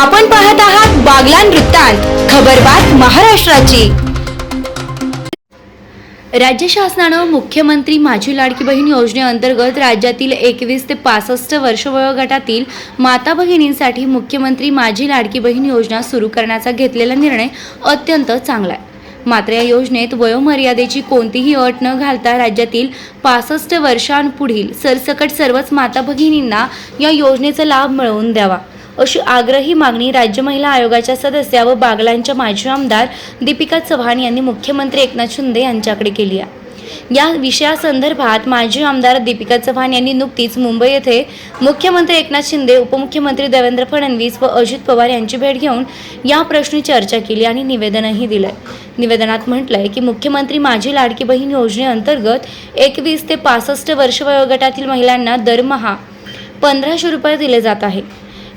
आपण पाहत आहात बागलान वृत्तांत खबरबात महाराष्ट्राची. राज्य शासनानं मुख्यमंत्री माझी लाडकी बहीण योजनेअंतर्गत राज्यातील एकवीस ते पासष्ट वर्ष वयोगटातील माता भगिनींसाठी मुख्यमंत्री माझी लाडकी बहीण योजना सुरू करण्याचा घेतलेला निर्णय अत्यंत चांगला आहे. मात्र या योजनेत वयोमर्यादेची कोणतीही अट न घालता राज्यातील पासष्ट वर्षांपुढील सरसकट सर्वच माता भगिनींना या योजनेचा लाभ मिळवून द्यावा. अशी आग्रही मागणी राज्य महिला आयोगाच्या सदस्या व बागलांच्या माजी आमदार दीपिका चव्हाण यांनी मुख्यमंत्री एकनाथ शिंदे यांच्याकडे केली आहे. या विषयासंदर्भात माजी आमदार दीपिका चव्हाण यांनी नुकतीच मुंबई येथे मुख्यमंत्री एकनाथ शिंदे उपमुख्यमंत्री देवेंद्र फडणवीस व अजित पवार यांची भेट घेऊन या प्रश्नी चर्चा केली आणि निवेदनही दिलंय. निवेदनात म्हटलंय की मुख्यमंत्री माझी लाडकी बहीण योजनेअंतर्गत एकवीस ते पासष्ट वर्ष वयोगटातील महिलांना दरमहा पंधराशे रुपये दिले जात आहे.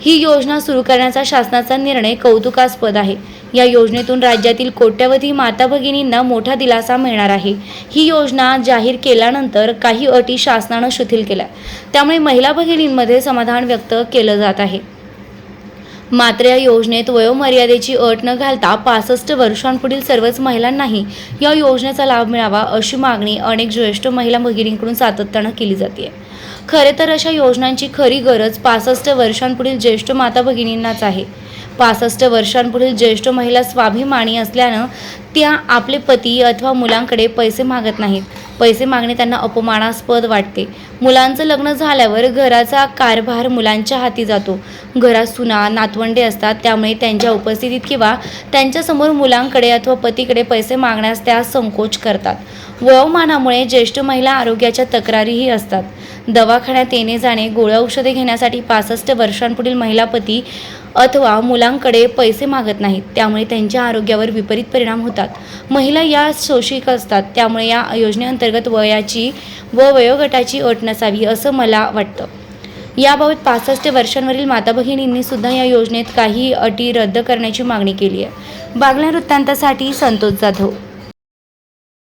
ही योजना सुरू करण्याचा शासनाचा निर्णय कौतुकास्पद आहे. या योजनेतून राज्यातील कोट्यवधी माता भगिनींना मोठा दिलासा मिळणार आहे. ही योजना जाहीर केल्यानंतर काही अटी शासनानं शिथिल केल्या. त्यामुळे महिला भगिनींमध्ये समाधान व्यक्त केलं जात आहे. मात्र या योजनेत वयोमर्यादेची अट न घालता पासष्ट वर्षांपुढील सर्वच महिलांनाही या योजनेचा लाभ मिळावा अशी मागणी अनेक ज्येष्ठ महिला भगिनींकडून सातत्यानं केली जाते. खरे तर अशा योजनांची खरी गरज पासष्ट वर्षांपुढील ज्येष्ठ माता भगिनींनाच आहे. पासष्ट वर्षांपुढील ज्येष्ठ महिला स्वाभिमानी असल्यानं त्या आपले पती अथवा मुलांकडे पैसे मागत नाहीत. पैसे मागणे त्यांना अपमानास्पद वाटते. मुलांचं लग्न झाल्यावर घराचा कारभार मुलांच्या हाती जातो. घरात सुना नातवंडे असतात त्यामुळे त्यांच्या उपस्थितीत किंवा त्यांच्यासमोर मुलांकडे अथवा पतीकडे पैसे मागण्यास त्या संकोच करतात. वयोमानामुळे ज्येष्ठ महिला आरोग्याच्या तक्रारीही असतात. दवाखान्यात येणे जाणे गोळ्या औषधे घेण्यासाठी पासष्ट वर्षांपुढील महिला पती अथवा मुलांकडे पैसे मागत नाहीत त्यामुळे त्यांच्या आरोग्यावर विपरीत परिणाम होतात. महिला या शोषिक असतात त्यामुळे या योजनेअंतर्गत वयाची व वयोगटाची अट नसावी असं मला वाटतं. याबाबत पासष्ट वर्षांवरील माता भगिनींनी सुद्धा या योजनेत काही अटी रद्द करण्याची मागणी केली आहे. बागल्या वृत्तांतासाठी संतोष जाधव.